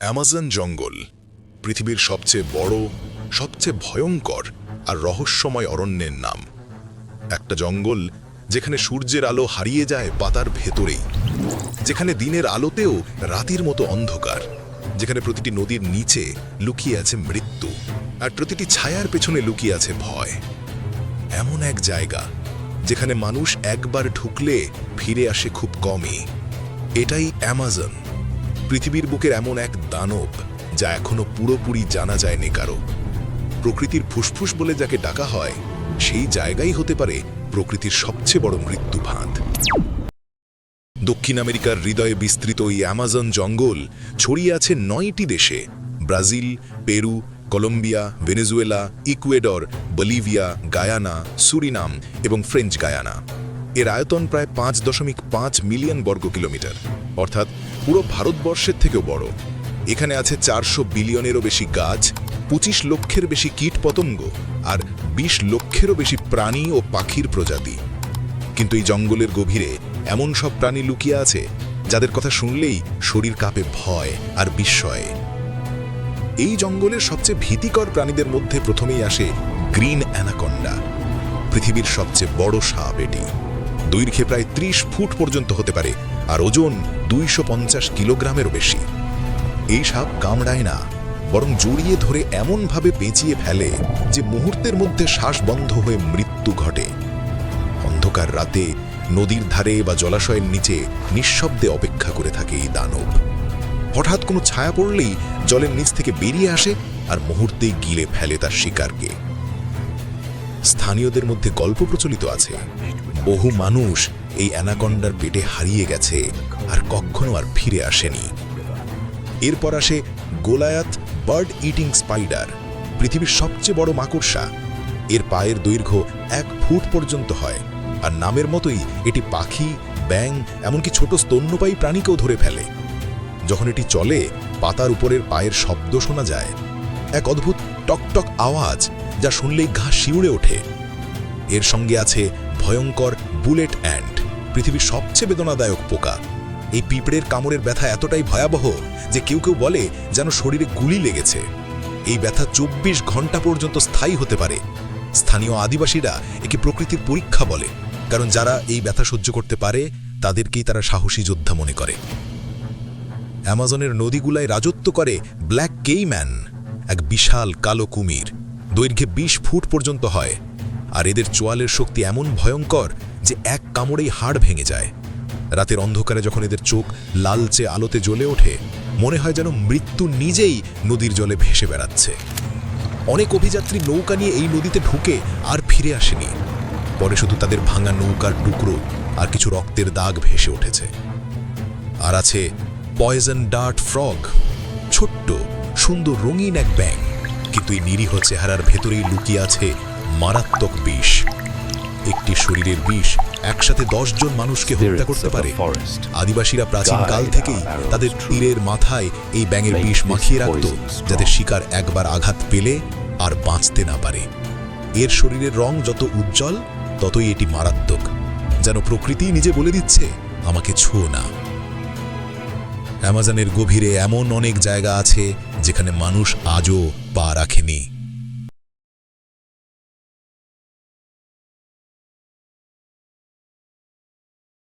Amazon জঙ্গল, পৃথিবীর সবচেয়ে বড়, সবচেয়ে ভয়ঙ্কর আর রহস্যময় অরণ্যের নাম। একটা জঙ্গল যেখানে সূর্যের আলো হারিয়ে যায় পাতার ভেতরেই, যেখানে দিনের আলোতেও রাতের মতো অন্ধকার, যেখানে প্রতিটি নদীর নিচে লুকিয়ে আছে মৃত্যু আর প্রতিটি ছায়ার পেছনে লুকিয়ে আছে ভয়। এমন এক জায়গা যেখানে মানুষ একবার ঢুকলে ফিরে আসে খুব কমই। এটাই অ্যামাজন। পৃথিবীর বুকের এমন এক দানব যা এখনও পুরোপুরি জানা যায়নি কারও। প্রকৃতির ফুসফুস বলে যাকে ডাকা হয়, সেই জায়গাই হতে পারে প্রকৃতির সবচেয়ে বড় মৃত্যু ফাঁদ। দক্ষিণ আমেরিকার হৃদয়ে বিস্তৃত এই অ্যামাজন জঙ্গল ছড়িয়ে আছে নয়টি দেশে, Brazil, Peru, Colombia, Venezuela, Ecuador, Bolivia, Guyana, Suriname এবং ফ্রেঞ্চ গায়ানা। এর আয়তন প্রায় পাঁচ দশমিক পাঁচ মিলিয়ন বর্গ কিলোমিটার। অর্থাৎ পুরো ভারতবর্ষের থেকেও বড়। এখানে আছে চারশো বিলিয়নেরও বেশি গাছ, পঁচিশ লক্ষের বেশি কীট পতঙ্গ আর বিশ লক্ষেরও বেশি প্রাণী ও পাখির প্রজাতি। কিন্তু এই জঙ্গলের গভীরে এমন সব প্রাণী লুকিয়ে আছে, যাদের কথা শুনলেই শরীর কাঁপে ভয় আর বিস্ময়ে। এই জঙ্গলের সবচেয়ে ভীতিকর প্রাণীদের মধ্যে প্রথমেই আসে গ্রিন অ্যানাকন্ডা, পৃথিবীর সবচেয়ে বড় সাপ এটি। দৈর্ঘ্যে প্রায় ত্রিশ ফুট পর্যন্ত হতে পারে, আর ওজন দুইশো পঞ্চাশ কিলোগ্রামেরও বেশি। এই সাপ কামড়ায় না, বরং জড়িয়ে ধরে এমনভাবে পেঁচিয়ে ফেলে যে মুহূর্তের মধ্যে শ্বাস বন্ধ হয়ে মৃত্যু ঘটে। অন্ধকার রাতে নদীর ধারে বা জলাশয়ের নিচে নিঃশব্দে অপেক্ষা করে থাকে এই দানব। হঠাৎ কোনো ছায়া পড়লেই জলের নিচ থেকে বেরিয়ে আসে আর মুহূর্তেই গিলে ফেলে তার শিকারকে। স্থানীয়দের মধ্যে গল্প প্রচলিত আছে। বহু মানুষ এই অ্যানাকন্ডার পেটে হারিয়ে গেছে আর কখনো আর ফিরে আসেনি। এরপর আসে গোলায়াত বার্ড ইটিং স্পাইডার, পৃথিবীর সবচেয়ে বড় মাকড়সা। এর পায়ের দৈর্ঘ্য এক ফুট পর্যন্ত হয় আর নামের মতোই এটি পাখি ব্যাং এমনকি ছোট স্তন্যপায়ী প্রাণীকেও ধরে ফেলে। যখন এটি চলে, পাতার উপরের পায়ের শব্দ শোনা যায়। এক অদ্ভুত টকটক আওয়াজ যা শুনলেই ঘা শিউড়ে ওঠে। এর সঙ্গে আছে ভয়ঙ্কর বুলেট অ্যান্ট পৃথিবীর সবচেয়ে বেদনাদায়ক পোকা। এই পিঁপড়ের কামড়ের ব্যথা এতটাই ভয়াবহ যে কেউ কেউ বলে যেন শরীরে গুলি লেগেছে। এই ব্যথা চব্বিশ ঘণ্টা পর্যন্ত স্থায়ী হতে পারে। স্থানীয় আদিবাসীরা একে প্রকৃতির পরীক্ষা বলে, কারণ যারা এই ব্যথা সহ্য করতে পারে, তাদেরকেই তারা সাহসী যোদ্ধা মনে করে। অ্যামাজনের নদীগুলায় রাজত্ব করে ব্ল্যাক কেইম্যান। এক বিশাল কালো কুমির। দৈর্ঘ্যে ২০ ফুট পর্যন্ত হয়। আর এদের চোয়ালের শক্তি এমন ভয়ঙ্কর যে এক কামড়েই হাড় ভেঙে যায়। রাতের অন্ধকারে যখন এদের চোখ লালচে আলোতে জ্বলে ওঠে, মনে হয় যেন মৃত্যু নিজেই নদীর জলে ভেসে বেড়াচ্ছে। অনেক অভিযাত্রী নৌকা নিয়ে এই নদীতে ঢুকে আর ফিরে আসেনি। পরে শুধু তাদের ভাঙা নৌকার টুকরো আর কিছু রক্তের দাগ ভেসে উঠেছে। আর আছে পয়জন ডার্ট ফ্রগ, ছোট্ট সুন্দর রঙিন এক ব্যাং কিন্তু এই নিরীহ চেহারার ভেতরেই লুকিয়ে আছে মারাত্মক বিষ। একটি শরীরের বিষ একসাথে জন মানুষকে হত্যা করতে পারে। আদিবাসীরা প্রাচীন কাল থেকেই তাদের তীরের মাথায় এই ব্যাঙের বিষ মাখিয়ে রাখত যাতে শিকার একবার আঘাত পেলে আর বাঁচতে না পারে। এর শরীরের রং যত উজ্জ্বল ততই এটি মারাত্মক। যেন প্রকৃতি নিজে বলে দিচ্ছে আমাকে ছো না। অ্যামাজনের গভীরে এমন অনেক জায়গা আছে যেখানে মানুষ আজও পা রাখেনি।